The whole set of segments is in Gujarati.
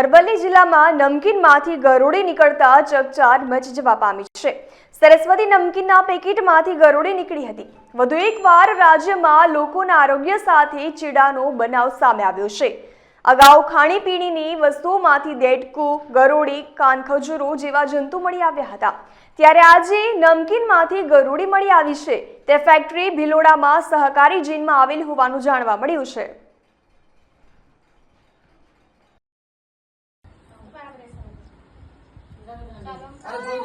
અરવલ્લી જિલ્લામાં નમકીનમાંથી ગરોળી નીકળતા ચકચાર મચી જવા પામી છે. સરસ્વતી નમકીનના પેકેટમાંથી ગરોળી નીકળી હતી. વધુ એકવાર રાજ્યમાં લોકોના આરોગ્ય સાથે ચીડાનો બનાવ સામે આવ્યો છે. અગાઉ ખાણીપીણીની વસ્તુઓમાંથી દેડકું, ગરોળી, કાનખજૂરો જેવા જંતુ મળી આવ્યા હતા. ત્યારે આજે નમકીનમાંથી ગરોળી મળી આવી છે. તે ફેક્ટરી ભિલોડામાં સહકારી જીનમાં આવેલ હોવાનું જાણવા મળ્યું છે.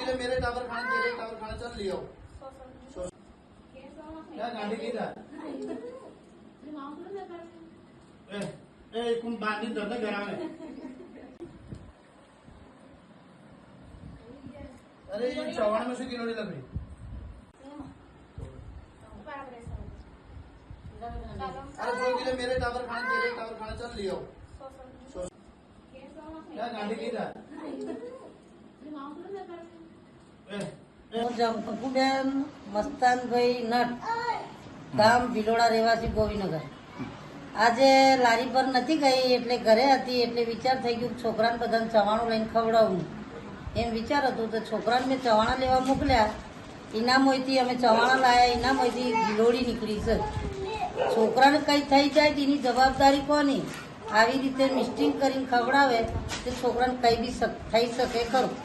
दो किलो मेरे टावर खाने, तेरे टावर खाने, चल लियो क्या गाड़ी की था ए ए कुम बांधी दर्द घरा में अरे, ये चौहान में से किलोड़ी लग रही अरे दो किलो मेरे टावर खाने, तेरे टावर खाने, चल लियो क्या गाड़ी की था જંકુબેન મસ્તાનભાઈ નટ ગામ ભિલોડા રહેવાસી ગોવીનગર. આજે લારી પર નથી ગઈ, એટલે ઘરે હતી, એટલે વિચાર થઈ ગયો છોકરાને બધાને ચવાણું લઈને ખવડાવું. એમ વિચાર હતું તો છોકરાને મેં ચવાણા લેવા મોકલ્યા. ઇનામોયથી અમે ચવાણા લાયા ઇનામોયથી ભિલોડી નીકળી છે. છોકરાને કંઈ થઈ જાય તેની જવાબદારી કોની? આવી રીતે મિસ્ટિંગ કરીને ખવડાવે તે છોકરાને કંઈ બી થઈ શકે ખરું.